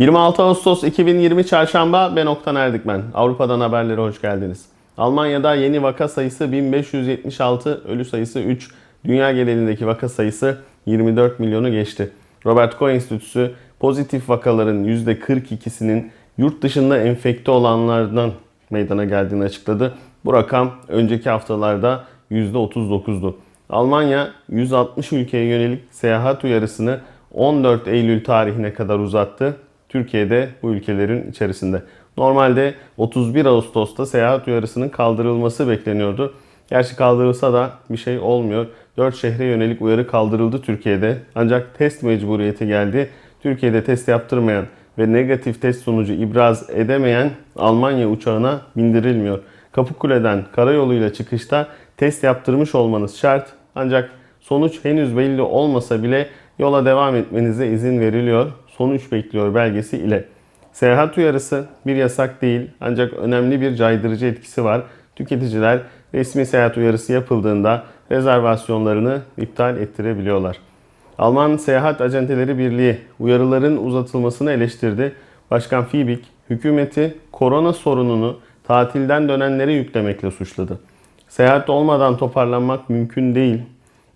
26 Ağustos 2020 Çarşamba ben Oktan Erdikmen. Avrupa'dan haberlere hoş geldiniz. Almanya'da yeni vaka sayısı 1576, ölü sayısı 3, dünya genelindeki vaka sayısı 24 milyonu geçti. Robert Koch Enstitüsü pozitif vakaların %42'sinin yurt dışında enfekte olanlardan meydana geldiğini açıkladı. Bu rakam önceki haftalarda %39'du. Almanya 160 ülkeye yönelik seyahat uyarısını 14 Eylül tarihine kadar uzattı. Türkiye'de bu ülkelerin içerisinde. Normalde 31 Ağustos'ta seyahat uyarısının kaldırılması bekleniyordu. Gerçi kaldırılsa da bir şey olmuyor. 4 şehre yönelik uyarı kaldırıldı Türkiye'de. Ancak test mecburiyeti geldi. Türkiye'de test yaptırmayan ve negatif test sonucu ibraz edemeyen Almanya uçağına bindirilmiyor. Kapıkule'den karayoluyla çıkışta test yaptırmış olmanız şart. Ancak sonuç henüz belli olmasa bile yola devam etmenize izin veriliyor. Sonuç bekliyor belgesi ile. Seyahat uyarısı bir yasak değil ancak önemli bir caydırıcı etkisi var. Tüketiciler resmi seyahat uyarısı yapıldığında rezervasyonlarını iptal ettirebiliyorlar. Alman Seyahat Acenteleri Birliği uyarıların uzatılmasını eleştirdi. Başkan Fiebig hükümeti korona sorununu tatilden dönenlere yüklemekle suçladı. Seyahat olmadan toparlanmak mümkün değil.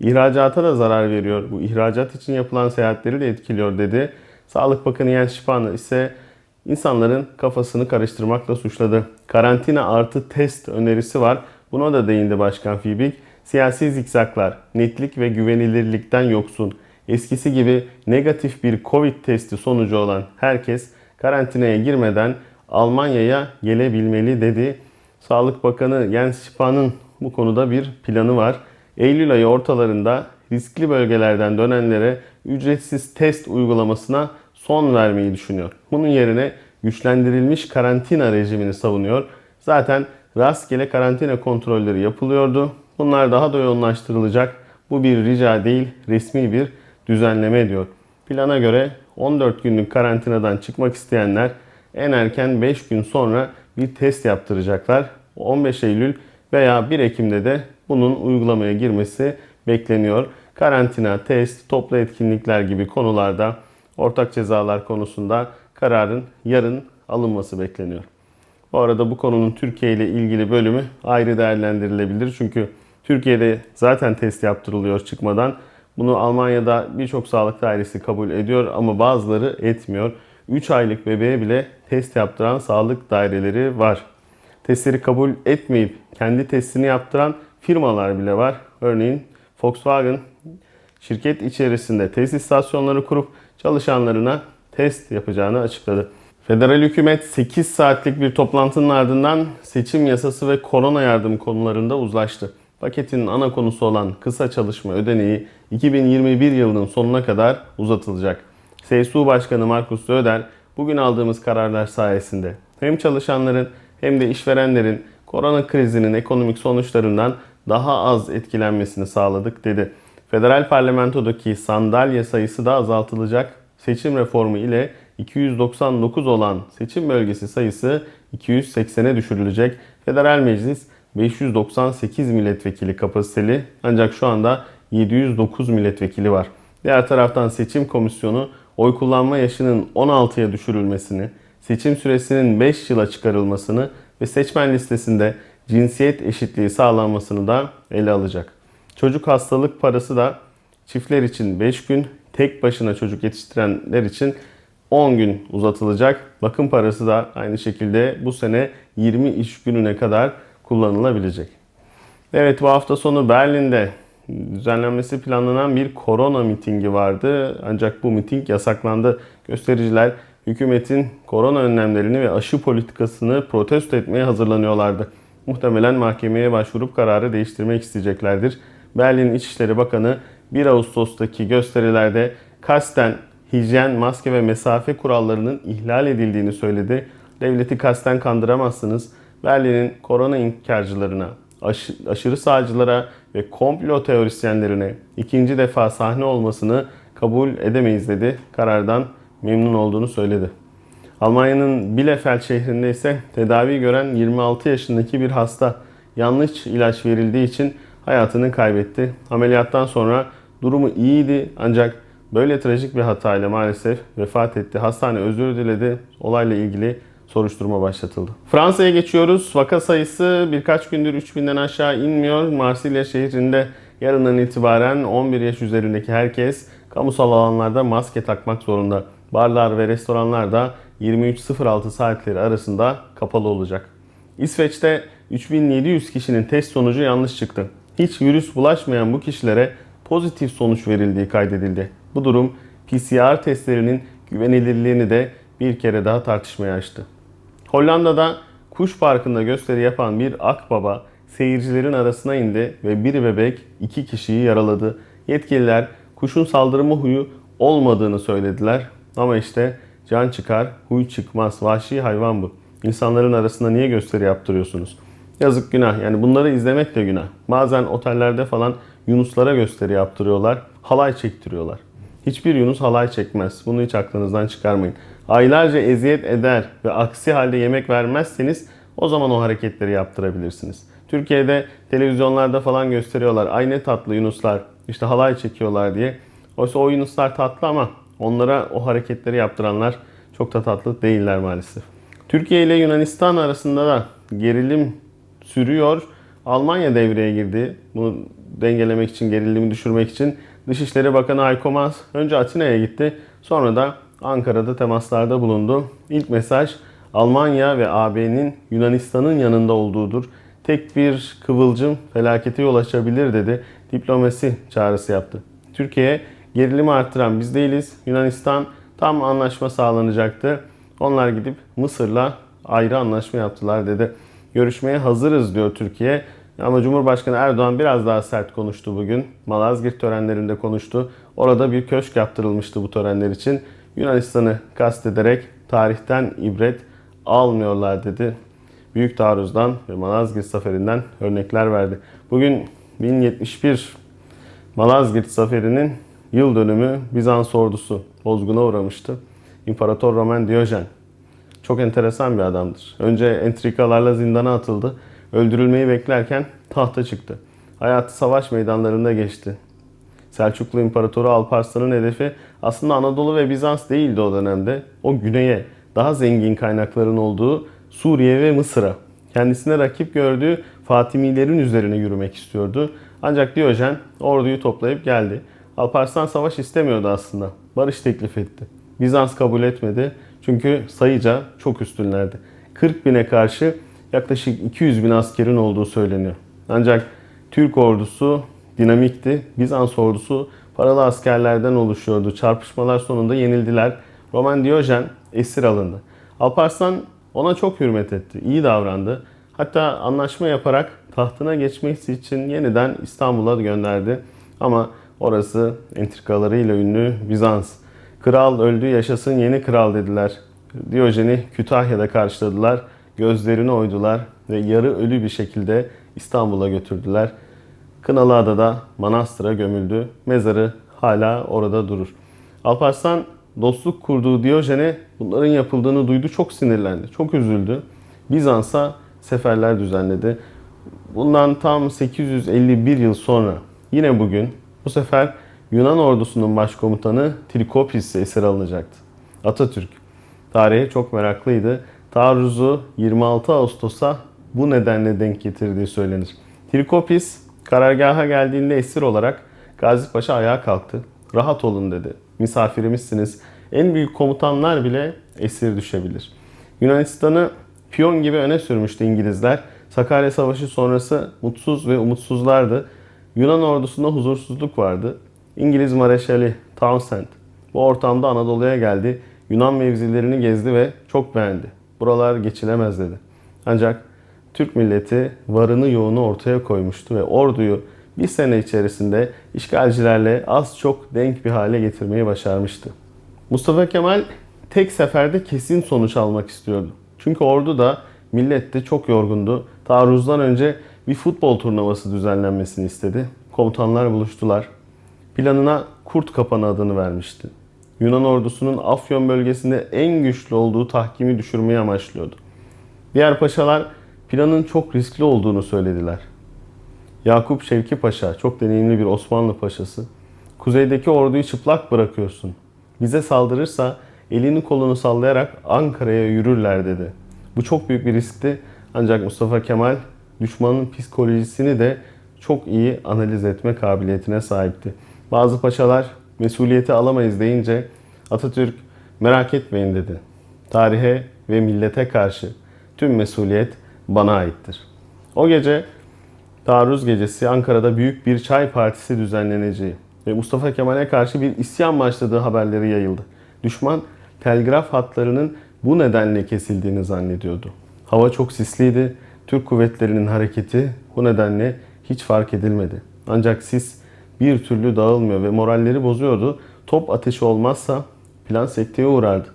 İhracata da zarar veriyor. Bu ihracat için yapılan seyahatleri de etkiliyor dedi. Sağlık Bakanı Jens Spahn ise insanların kafasını karıştırmakla suçladı. Karantina artı test önerisi var. Buna da değindi Başkan Fiebig. Siyasi zikzaklar, netlik ve güvenilirlikten yoksun. Eskisi gibi negatif bir Covid testi sonucu olan herkes karantinaya girmeden Almanya'ya gelebilmeli dedi. Sağlık Bakanı Jens Spahn'ın bu konuda bir planı var. Eylül ayı ortalarında riskli bölgelerden dönenlere ücretsiz test uygulamasına son vermeyi düşünüyor. Bunun yerine güçlendirilmiş karantina rejimini savunuyor. Zaten rastgele karantina kontrolleri yapılıyordu. Bunlar daha da yoğunlaştırılacak. Bu bir rica değil, resmi bir düzenleme diyor. Plana göre 14 günlük karantinadan çıkmak isteyenler en erken 5 gün sonra bir test yaptıracaklar. 15 Eylül veya 1 Ekim'de de bunun uygulamaya girmesi bekleniyor. Karantina, test, toplu etkinlikler gibi konularda ortak cezalar konusunda kararın yarın alınması bekleniyor. Bu arada bu konunun Türkiye ile ilgili bölümü ayrı değerlendirilebilir. Çünkü Türkiye'de zaten test yaptırılıyor çıkmadan. Bunu Almanya'da birçok sağlık dairesi kabul ediyor ama bazıları etmiyor. 3 aylık bebeğe bile test yaptıran sağlık daireleri var. Testleri kabul etmeyip kendi testini yaptıran firmalar bile var. Örneğin Volkswagen şirket içerisinde test istasyonları kurup çalışanlarına test yapacağını açıkladı. Federal hükümet 8 saatlik bir toplantının ardından seçim yasası ve korona yardım konularında uzlaştı. Paketin ana konusu olan kısa çalışma ödeneği 2021 yılının sonuna kadar uzatılacak. SSU Başkanı Markus Söder bugün aldığımız kararlar sayesinde hem çalışanların hem de işverenlerin korona krizinin ekonomik sonuçlarından daha az etkilenmesini sağladık dedi. Federal parlamentodaki sandalye sayısı da azaltılacak. Seçim reformu ile 299 olan seçim bölgesi sayısı 280'e düşürülecek. Federal Meclis 598 milletvekili kapasiteli ancak şu anda 709 milletvekili var. Diğer taraftan seçim komisyonu oy kullanma yaşının 16'ya düşürülmesini, seçim süresinin 5 yıla çıkarılmasını ve seçmen listesinde cinsiyet eşitliği sağlanmasını da ele alacak. Çocuk hastalık parası da çiftler için 5 gün, tek başına çocuk yetiştirenler için 10 gün uzatılacak. Bakım parası da aynı şekilde bu sene 20 iş gününe kadar kullanılabilecek. Evet bu hafta sonu Berlin'de düzenlenmesi planlanan bir korona mitingi vardı. Ancak bu miting yasaklandı. Göstericiler hükümetin korona önlemlerini ve aşı politikasını protesto etmeye hazırlanıyorlardı. Muhtemelen mahkemeye başvurup kararı değiştirmek isteyeceklerdir. Berlin İçişleri Bakanı 1 Ağustos'taki gösterilerde kasten hijyen, maske ve mesafe kurallarının ihlal edildiğini söyledi. Devleti kasten kandıramazsınız. Berlin'in korona inkarcılarına, aşı, aşırı sağcılara ve komplo teorisyenlerine ikinci defa sahne olmasını kabul edemeyiz dedi. Karardan memnun olduğunu söyledi. Almanya'nın Bielefeld şehrinde ise tedavi gören 26 yaşındaki bir hasta yanlış ilaç verildiği için hayatını kaybetti. Ameliyattan sonra durumu iyiydi ancak böyle trajik bir hatayla maalesef vefat etti. Hastane özür diledi. Olayla ilgili soruşturma başlatıldı. Fransa'ya geçiyoruz. Vaka sayısı birkaç gündür 3000'den aşağı inmiyor. Marsilya şehrinde yarından itibaren 11 yaş üzerindeki herkes kamusal alanlarda maske takmak zorunda. Barlar ve restoranlar da 23.06 saatleri arasında kapalı olacak. İsveç'te 3700 kişinin test sonucu yanlış çıktı. Hiç virüs bulaşmayan bu kişilere pozitif sonuç verildiği kaydedildi. Bu durum PCR testlerinin güvenilirliğini de bir kere daha tartışmaya açtı. Hollanda'da kuş parkında gösteri yapan bir akbaba seyircilerin arasına indi ve bir bebek iki kişiyi yaraladı. Yetkililer kuşun saldırma huyu olmadığını söylediler ama işte can çıkar, huy çıkmaz. Vahşi hayvan bu. İnsanların arasında niye gösteri yaptırıyorsunuz? Yazık günah. Yani bunları izlemek de günah. Bazen otellerde falan yunuslara gösteri yaptırıyorlar. Halay çektiriyorlar. Hiçbir yunus halay çekmez. Bunu hiç aklınızdan çıkarmayın. Aylarca eziyet eder ve aksi halde yemek vermezseniz o zaman o hareketleri yaptırabilirsiniz. Türkiye'de televizyonlarda falan gösteriyorlar. Ay ne tatlı yunuslar işte halay çekiyorlar diye. Oysa o yunuslar tatlı ama onlara o hareketleri yaptıranlar çok da tatlı değiller maalesef. Türkiye ile Yunanistan arasında da gerilim sürüyor. Almanya devreye girdi. Bunu dengelemek için, gerilimi düşürmek için. Dışişleri Bakanı Heiko Maas önce Atina'ya gitti. Sonra da Ankara'da temaslarda bulundu. İlk mesaj Almanya ve AB'nin Yunanistan'ın yanında olduğudur. Tek bir kıvılcım felakete yol açabilir dedi. Diplomasi çağrısı yaptı. Türkiye gerilimi arttıran biz değiliz. Yunanistan tam anlaşma sağlanacaktı. Onlar gidip Mısır'la ayrı anlaşma yaptılar dedi. Görüşmeye hazırız diyor Türkiye. Ama Cumhurbaşkanı Erdoğan biraz daha sert konuştu bugün. Malazgirt törenlerinde konuştu. Orada bir köşk yaptırılmıştı bu törenler için. Yunanistan'ı kastederek tarihten ibret almıyorlar dedi. Büyük taarruzdan ve Malazgirt zaferinden örnekler verdi. Bugün 1071 Malazgirt zaferinin yıl dönümü Bizans ordusu bozguna uğramıştı. İmparator Roman Diyojen çok enteresan bir adamdır. Önce entrikalarla zindana atıldı. Öldürülmeyi beklerken tahta çıktı. Hayatı savaş meydanlarında geçti. Selçuklu İmparatoru Alparslan'ın hedefi aslında Anadolu ve Bizans değildi o dönemde. O güneye, daha zengin kaynakların olduğu Suriye ve Mısır'a. Kendisine rakip gördüğü Fatimilerin üzerine yürümek istiyordu. Ancak Diyojen orduyu toplayıp geldi. Alparslan savaş istemiyordu aslında. Barış teklif etti. Bizans kabul etmedi. Çünkü sayıca çok üstünlerdi. 40 bine karşı yaklaşık 200 bin askerin olduğu söyleniyor. Ancak Türk ordusu dinamikti. Bizans ordusu paralı askerlerden oluşuyordu. Çarpışmalar sonunda yenildiler. Roman Diyojen esir alındı. Alparslan ona çok hürmet etti. iyi davrandı. Hatta anlaşma yaparak tahtına geçmesi için yeniden İstanbul'a gönderdi. Ama orası entrikalarıyla ünlü Bizans. Kral öldü yaşasın yeni kral dediler. Diyojen'i Kütahya'da karşıladılar. Gözlerini oydular ve yarı ölü bir şekilde İstanbul'a götürdüler. Kınalıada'da manastıra gömüldü. Mezarı hala orada durur. Alparslan dostluk kurduğu Diyojen'e bunların yapıldığını duydu. Çok sinirlendi. Çok üzüldü. Bizans'a seferler düzenledi. Bundan tam 851 yıl sonra yine bugün bu sefer Yunan ordusunun başkomutanı Trikopis esir alınacaktı. Atatürk tarihe çok meraklıydı. Taarruzu 26 Ağustos'a bu nedenle denk getirdiği söylenir. Trikopis karargaha geldiğinde esir olarak Gazi Paşa ayağa kalktı. Rahat olun dedi. Misafirimizsiniz. En büyük komutanlar bile esir düşebilir. Yunanistan'ı piyon gibi öne sürmüştü İngilizler. Sakarya Savaşı sonrası mutsuz ve umutsuzlardı. Yunan ordusunda huzursuzluk vardı. İngiliz Mareşali Townshend bu ortamda Anadolu'ya geldi. Yunan mevzilerini gezdi ve çok beğendi. Buralar geçilemez dedi. Ancak Türk milleti varını yoğunu ortaya koymuştu ve orduyu bir sene içerisinde işgalcilerle az çok denk bir hale getirmeyi başarmıştı. Mustafa Kemal tek seferde kesin sonuç almak istiyordu. Çünkü ordu da millet de çok yorgundu. Taarruzdan önce bir futbol turnuvası düzenlenmesini istedi. Komutanlar buluştular. Planına Kurt Kapanı adını vermişti. Yunan ordusunun Afyon bölgesinde en güçlü olduğu tahkimi düşürmeyi amaçlıyordu. Diğer paşalar planın çok riskli olduğunu söylediler. Yakup Şevki Paşa, çok deneyimli bir Osmanlı paşası, Kuzeydeki orduyu çıplak bırakıyorsun. Bize saldırırsa elini kolunu sallayarak Ankara'ya yürürler dedi. Bu çok büyük bir riskti. Ancak Mustafa Kemal düşmanın psikolojisini de çok iyi analiz etme kabiliyetine sahipti. Bazı paşalar mesuliyeti alamayız deyince Atatürk merak etmeyin dedi. Tarihe ve millete karşı tüm mesuliyet bana aittir. O gece taarruz gecesi Ankara'da büyük bir çay partisi düzenleneceği ve Mustafa Kemal'e karşı bir isyan başladığı haberleri yayıldı. Düşman telgraf hatlarının bu nedenle kesildiğini zannediyordu. Hava çok sisliydi. Türk kuvvetlerinin hareketi bu nedenle hiç fark edilmedi. Ancak sis bir türlü dağılmıyor ve moralleri bozuyordu. Top ateşi olmazsa plan sekteye uğrardı.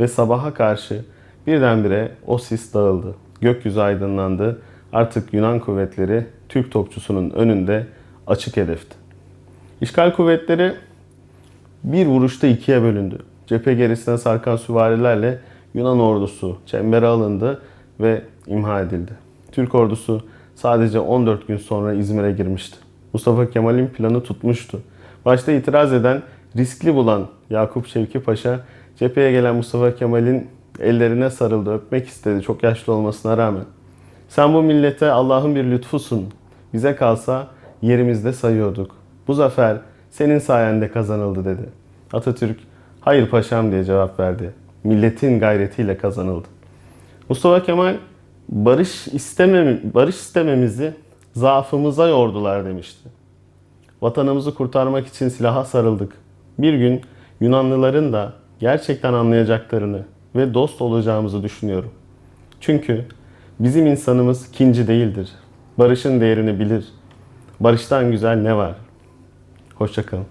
Ve sabaha karşı birdenbire o sis dağıldı. Gökyüzü aydınlandı. Artık Yunan kuvvetleri Türk topçusunun önünde açık hedefti. İşgal kuvvetleri bir vuruşta ikiye bölündü. Cephe gerisine sarkan süvarilerle Yunan ordusu çembere alındı ve imha edildi. Türk ordusu sadece 14 gün sonra İzmir'e girmişti. Mustafa Kemal'in planı tutmuştu. Başta itiraz eden, riskli bulan Yakup Şevki Paşa cepheye gelen Mustafa Kemal'in ellerine sarıldı, öpmek istedi çok yaşlı olmasına rağmen. Sen bu millete Allah'ın bir lütfusun. Bize kalsa yerimizde sayıyorduk. Bu zafer senin sayende kazanıldı dedi. Atatürk hayır paşam diye cevap verdi. Milletin gayretiyle kazanıldı. Mustafa Kemal barış istemem barış istememizi zaafımıza yordular demişti. Vatanımızı kurtarmak için silaha sarıldık. Bir gün Yunanlıların da gerçekten anlayacaklarını ve dost olacağımızı düşünüyorum. Çünkü bizim insanımız kinci değildir. Barışın değerini bilir. Barıştan güzel ne var? Hoşçakalın.